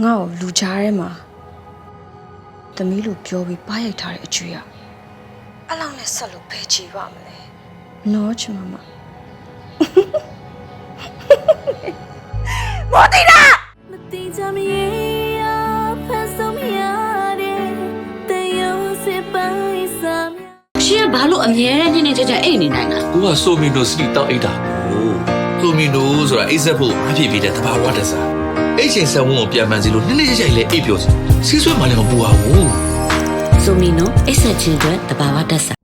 ငါ့ကိုလူကြားထဲမှာသမီးလိုပြောပြီးပါရိုက်ထားတဲ့အကျွေးอ่ะအဲ့လောက်နဲ့ဆက်လို့ဖယ်ချီပါမလဲနော်ချင်မမမတိကြမရေရဖန်ဆုံးရတဲ့တယုံစစ်ပိုင်းစာမြရှင်ကဘာလို့အမြဲတမ်းနေနေကြကြအိတ်နေနိုင်တာကိုကဆိုမီနိုစတီတောက်အိတ်တာကိုဆိုမီနိုဆိုတာအိတ်ဆက်ဖို့အဖြစ်ပြီးတဲ့တဘာဝတစား အိတ်ချိန်ဆက်ဝန်းကိုပြန်မှန်စီလို့နှစ်နှစ်ကြိုက်လဲအိတ်ပြောစီစီးဆွဲမှလည်းမပူပါဘူးဆိုမီနိုအိတ်ဆက်ခြင်းအတွက်တဘာဝတက်စာ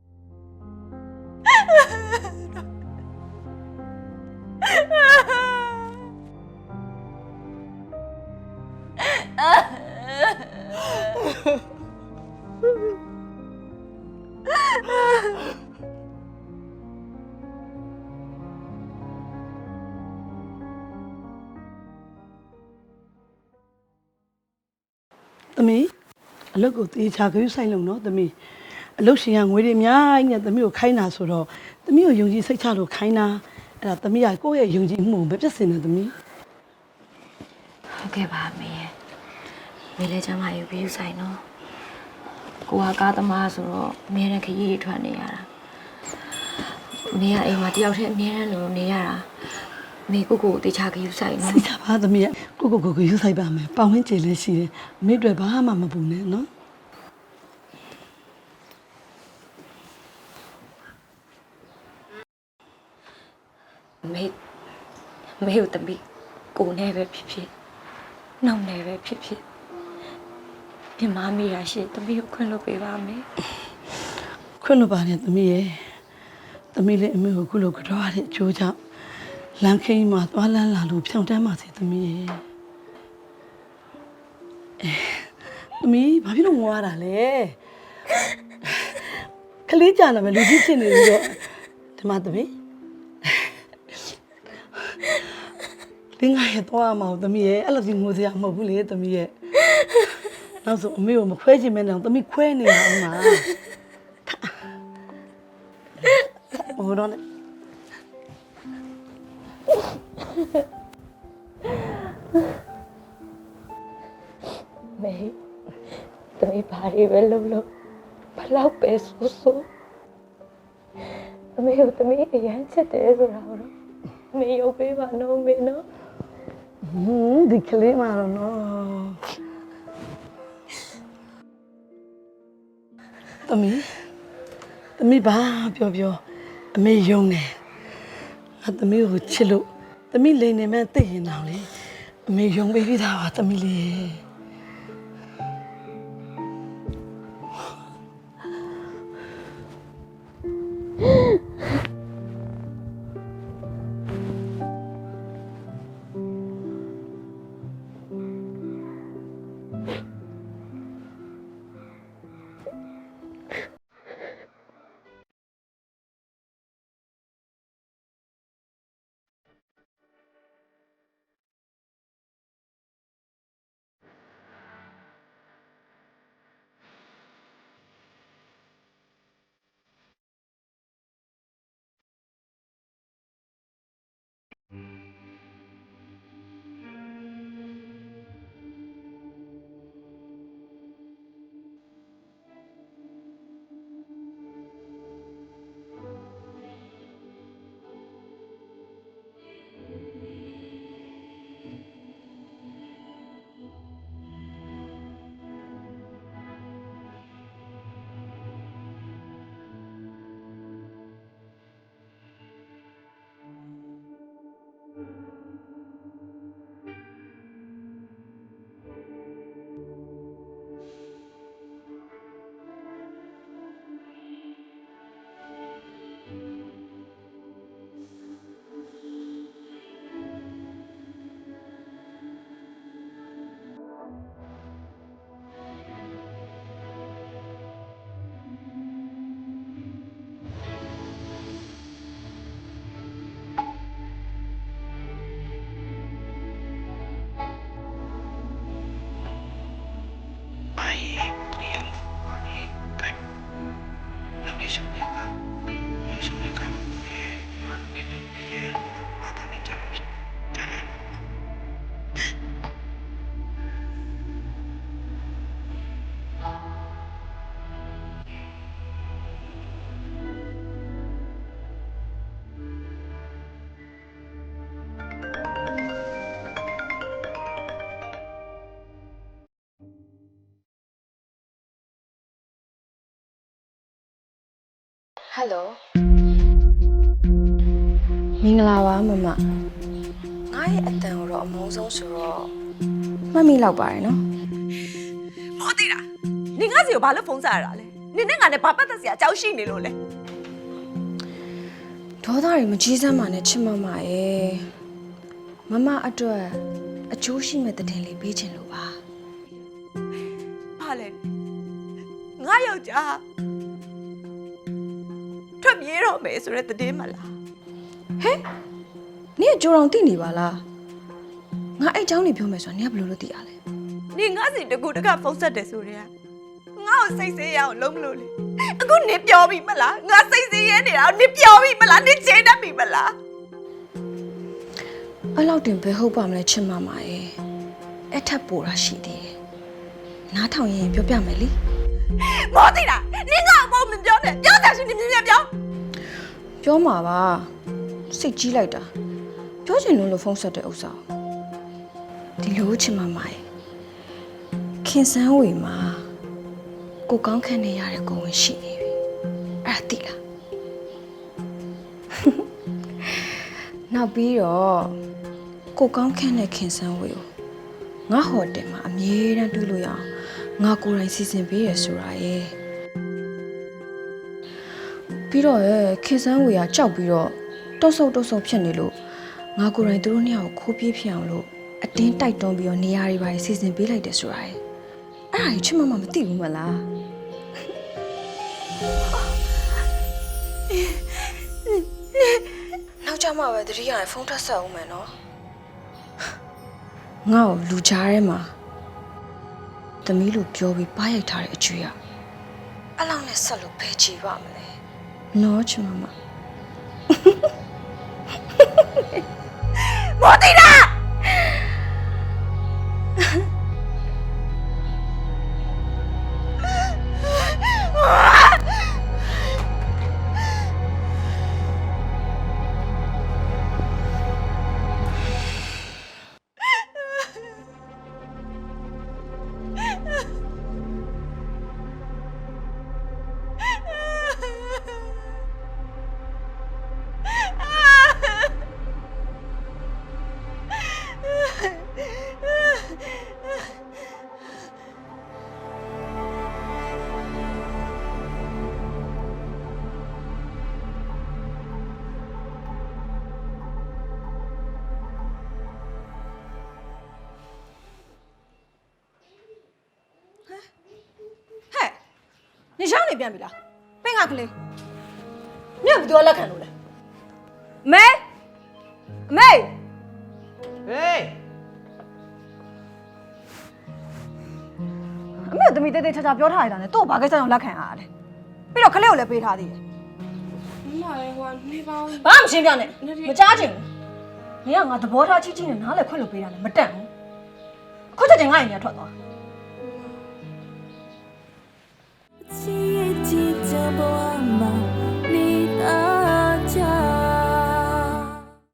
သမီးအလုပ်ကိုတေချာကြွေးဆိုင်လုံးနော်သမီးအလုပ်ရှင်ကငွေတွေအများကြီးနဲ့သမီးကိုခိုင်းတာဆိုတော့သမီးကိုယုံကြည်စိတ်ချလို့ခိုင်းတာအဲ့ဒါသမီးကကိုယ့်ရဲ့ယုံကြည်မှုကိုမပြတ်စင်နဲ့သမီးဟုတ်ကဲ့ပါမေရဲ့မေလည်းကျမယူပြီးယူဆိုင်နော်ကိုကကားသမားဆိုတော့အမြဲတမ်းခရီးတွေထွက်နေရတာမေကအိမ်မှာတယောက်တည်းအမြဲတမ်းလိုနေရတာ မေကိုကိုတေချာခရီးဆိုင်နော်စိတ်ချပါသမီးကကိုကိုကိုကိုယူဆိုင်ပါမယ်ပေါင်ဝင်းကျင်လေးရှိတယ်အမေတို့ဘာမှမပူနဲ့နော်မေမေကိုတမီးကိုနဲ့ပဲဖြစ်ဖြစ်နှောက်နဲ့ပဲဖြစ်ဖြစ်ပြမမိရရှိတမီးကိုခွင့်လုပ်ပေးပါမေခွင့်လို့ပါနဲ့သမီးရဲ့သမီးလည်းအမေကိုခုလိုကြောရတဲ့အကျိုးကြောင့် လမ်းခင်းမှာသွားလန်းလာလို့ဖြောင်းတန်းပါစေသမီးရဲ့အဲသမီးဘာဖြစ်လို့ငွားတာလဲကလေးကြလာမယ်လူကြီးဖြစ်နေပြီးတော့ဒီမှာသမီးလင်းငါရဲ့သွားမှာသမီးရဲ့အဲ့လိုကြီးငိုစရာမဟုတ်ဘူးလေသမီးရဲ့နောက်ဆိုအမေကိုမခွဲချင်မဲနဲ့သမီးခွဲနေရအောင်ပါဟိုတော့ မေတမီးဘာတွေပဲလုပ်လို့ဘလောက်ပဲဆိုဆိုအမေကိုတမီးအရန်ချစ်တယ်ဆိုတာကိုတော့အမေရုပ်ပေးပါနော်မေနော်ဟင်းဒီကလေးမတော့နော်သမီးသမီးဘာပြောပြောအမေယုံတယ်ငါသမီးကိုချစ်လို့ သမီးလိန်နေမဲ့သိရင်တော့လေအမေယုံပေးပြီးသားပါသမီးလေး ဟယ်လိုမင်္ဂလာပါမမငါရဲ့အတန်ကိုတော့အမုန်းဆုံးဆိုတော့မှတ်မိလောက်ပါတယ်နော်မောတိတာနင်ငါစီကိုဘာလို့ဖုန်းစားရတာလဲနင်နဲ့ငါနဲ့ဘာပတ်သက်စရာအကြောင်းရှိနေလို့လဲဒေါသတွေမကြီးစမ်းပါနဲ့ချစ်မမရဲ့မမအတွက်အကျိုးရှိမဲ့တဲ့တင်လေးပေးချင်လို့ပါဘာလဲငါယောက်ျား ထွက်ပြေးတော့မယ်ဆိုတဲ့သတင်းမလား နင်ကကြိုးတော်သိနေပါလားငါအဲ့เจ้าနေပြောမယ်ဆိုတာနင်ကဘယ်လိုလုပ်သိရလဲ နင်ငါစီတကူတကဖုန်းဆက်တယ်ဆိုတဲ့ငါ့ကိုစိတ်ဆေးရအောင်လုံးမလို့လေအခုနင်ပြောပြီမလားငါစိတ်ဆေးရဲနေတာကိုနင်ပြောပြီမလားနင်ချိန်တတ်ပြီမလား အဲ့လောက်တင်ဘယ်ဟုတ်ပါမလဲချစ်မမရဲ့အဲ့ထက်ပိုတာရှိသေးတယ်နားထောင်ရင်ပြောပြမယ်လी မောတိတာ နင်ကအပေါ်မပြောနဲ့ပြောတာရှိနင်မြင်မြင်ပြောပြောမှာပါစိတ်ကြီးလိုက်တာပြောချင်လို့လို့ဖုန်းဆက်တဲ့ဥစ္စာကိုဒီလိုချင်မမရဲ့ခင်စန်းဝေမှာကိုကောင်းခန့်နေရတဲ့ကိုဝင်ရှိနေပြီအဲ့ဒါသိလားနောက်ပြီးတော့ကိုကောင်းခန့်တဲ့ခင်စန်းဝေကိုငါဟိုတယ်မှာအမြဲတမ်းတွေ့လို့ရအောင်ငါကိုယ်တိုင်စီစဉ်ပေးရဆိုတာရဲ့ ပြီးတော့ရဲ့ခင်စန်းဝေကကြောက်ပြီးတော့တုတ်ဆုပ်တုတ်ဆုပ်ဖြစ်နေလို့ငါကိုယ်တိုင်သူတို့နှစ်ယောက်ကိုခိုးပြေးဖြစ်အောင်လို့အတင်းတိုက်တွန်းပြီးတော့နေရာတွေပါစီစဉ်ပေးလိုက်တယ်ဆိုတာရဲ့အဲ့ဒါကြီးချစ်မမမသိဘူးမလားနောက်ကြမှာပဲတတိယဖုန်းထပ်ဆက်အောင်မယ်နော်ငါ့ကိုလူကြားထဲမှာသမီးလိုပြောပြီးပါရိုက်ထားတဲ့အကျွေးอ่ะအဲ့လောက်နဲ့ဆက်လို့ဖယ်ချီပါမလဲ နော်ချမမ ရှောင်းနေပြန်ပြီလားပင့်ကကလေးညဘယ်သူကလက်ခံလို့လဲမဲအမေဟေးအမေကသမီးတေးသေးချာချာပြောထားရတာနဲ့သူ့ကိုဘာကိစ္စကြောင့်လက်ခံရတာလဲပြီးတော့ကလေးကိုလည်းပေးထားသေးတယ်မမလည်းဟိုနေပါဦးဘာမှမရှင်းပြနဲ့မကြားချင်ဘူးနေကငါသဘောထားချင်းချင်းနဲ့နားလည်းခွင့်လို့ပေးတာလည်းမတန့်ဘူးအခုချက်ချင်းငါ့ရင်ညထွက်သွား ချစ်ရဲ့ချစ်ချင်ဘဝ